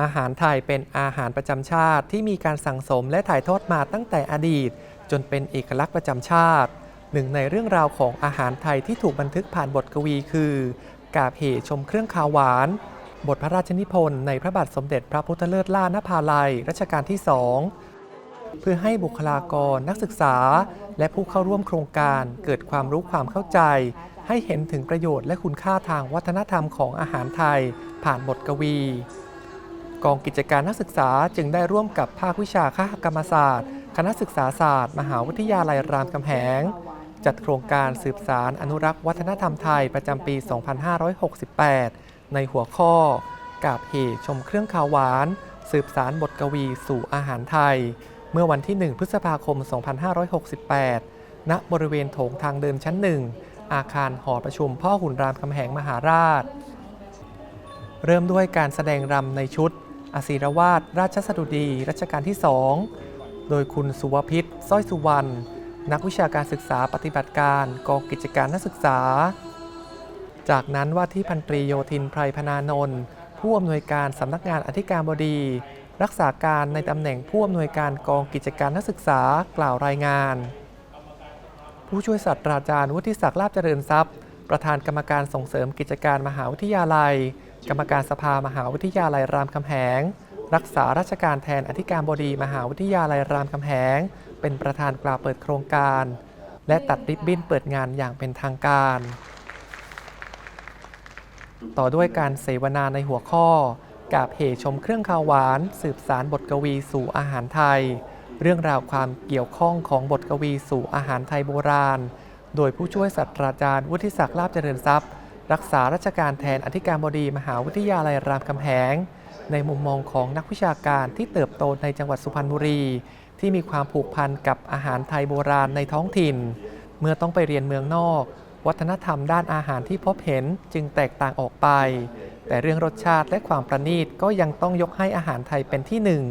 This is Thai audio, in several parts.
อาหารไทยเป็นอาหารประจำชาติที่มีการสั่งสมและถ่ายทอดมาตั้งแต่อดีต จนเป็นเอกลักษณ์ประจำชาติ หนึ่งในเรื่องราวของอาหารไทยที่ถูกบันทึกผ่านบทกวีคือกาบเหชมเครื่องคาวหวาน บทพระราชนิพนธ์ในพระบาทสมเด็จพระพุทธเลิศล่านภาลัยรัชกาลที่สองเพื่อให้บุคลากรนักศึกษา และผู้เข้าร่วมโครงการเกิดความรู้ความเข้าใจ ให้เห็นถึงประโยชน์และคุณค่าทางวัฒนธรรมของอาหารไทย ผ่านบทกวี กองกิจการนักศึกษาจึงได้ร่วมกับภาควิชาคหกรรมศาสตร์ คณะศึกษาศาสตร์ มหาวิทยาลัยรามคำแหง จัดโครงการสืบสารอนุรักษ์วัฒนธรรมไทยประจำปี 2568 ในหัวข้อกาบเหชมเครื่องคาวหวาน สืบสารบทกวีสู่อาหารไทย เมื่อวันที่ 1 พฤษภาคม 2568 ณ บริเวณโถงทางเดินชั้นหนึ่งอาคารหอประชุมพ่อหุ่นรามคำแหงมหาราช เริ่มด้วยการแสดงรำในชุด อศิรวาทราชสดุดีรัชกาลที่สองโดยคุณสุวพิษสร้อยสุวรรณนักวิชาการศึกษาปฏิบัติการกองกิจการนักศึกษา จากนั้นว่าที่พันตรีโยธินไพรพนานนท์ผู้อำนวยการสำนักงานอธิการบดี รักษาการในตำแหน่งผู้อำนวยการกองกิจการนักศึกษากล่าวรายงาน ผู้ช่วยศาสตราจารย์วุฒิศักดิ์ลาบเจริญทรัพย์ ประธานกรรมการส่งเสริมกิจการมหาวิทยาลัย กรรมการสภามหาวิทยาลัยรามคำแหง รักษาราชการแทนอธิการบดีมหาวิทยาลัยรามคำแหง เป็นประธานกล่าวเปิดโครงการ และตัดริบบิ้นเปิดงานอย่างเป็นทางการ ต่อด้วยการเสวนาในหัวข้อกาบเหชมเครื่องคาวหวาน สืบสารบทกวีสู่อาหารไทย เรื่องราวความเกี่ยวข้องของบทกวีสู่อาหารไทยโบราณ โดยผู้ช่วยศาสตราจารย์วุฒิศักดิ์ลาบเจริญทรัพย์ รักษาราชการแทนอธิการบดีมหาวิทยาลัยรามคำแหง ในมุมมองของนักวิชาการที่เติบโตในจังหวัดสุพรรณบุรี ที่มีความผูกพันกับอาหารไทยโบราณในท้องถิ่น เมื่อต้องไปเรียนเมืองนอก วัฒนธรรมด้านอาหารที่พบเห็นจึงแตกต่างออกไป แต่เรื่องรสชาติและความประณีตก็ยังต้องยกให้อาหารไทยเป็นที่หนึ่ง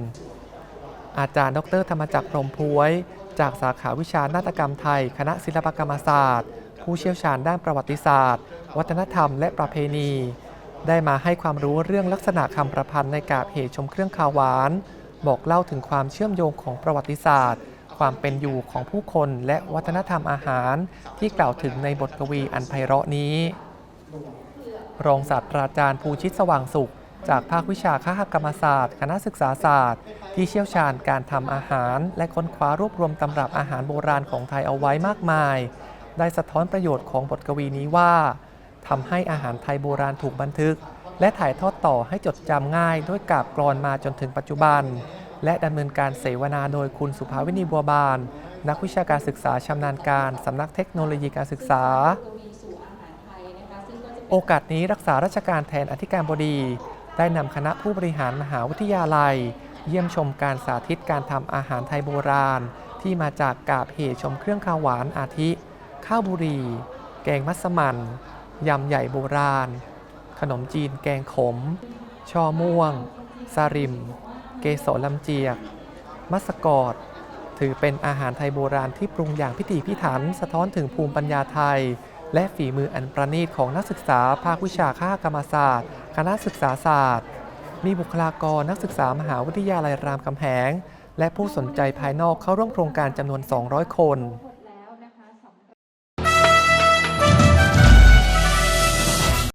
อาจารย์ดรธรรมจักรพรหมพวย จากสาขาวิชานาฏกรรมไทย คณะศิลปกรรมศาสตร์ ผู้เชี่ยวชาญด้านประวัติศาสตร์ วัฒนธรรมและประเพณี ได้มาให้ความรู้เรื่องลักษณะคำประพันธ์ในกาบเหตุชมเครื่องคาวหวาน บอกเล่าถึงความเชื่อมโยงของประวัติศาสตร์ ความเป็นอยู่ของผู้คนและวัฒนธรรมอาหาร ที่กล่าวถึงในบทกวีอันไพเราะนี้ รองศาสตราจารย์ภูชิตสว่างสุข จากภาควิชาคหกรรมศาสตร์ คณะศึกษาศาสตร์ ที่เชี่ยวชาญการทำอาหาร และค้นคว้ารวบรวมตำรับอาหารโบราณของไทยเอาไว้มากมาย ได้สะท้อนประโยชน์ของบทกวีนี้ว่าทำให้อาหารไทยโบราณถูกบันทึก และถ่ายทอดต่อให้จดจำง่าย ด้วยกาบกรอนมาจนถึงปัจจุบัน และดำเนินการเสวนาโดยคุณสุภาวินีบัวบาน นักวิชาการศึกษาชำนาญการสำนักเทคโนโลยีการศึกษา โอกาสนี้รักษาราชการแทนอธิการบดี ได้นำคณะผู้บริหารมหาวิทยาลัย เยี่ยมชมการสาธิตการทำอาหารไทยโบราณ ที่มาจากกาบเหชมเครื่องข้าวหวานอาทิ ข้าวบุรี แกงมัสมั่นยำใหญ่โบราณ ขนมจีนแกงขม ช่อม่วง สาริม เกสรลำเจียก มัสกอด ถือเป็นอาหารไทยโบราณที่ปรุงอย่างพิถีพิถัน สะท้อนถึงภูมิปัญญาไทย และฝีมืออันประณีตของนักศึกษาภาควิชาคหกรรมศาสตร์ คณะศึกษาศาสตร์ มีบุคลากรนักศึกษามหาวิทยาลัยรามคำแหง และผู้สนใจภายนอกเข้าร่วมโครงการจำนวน 200 คน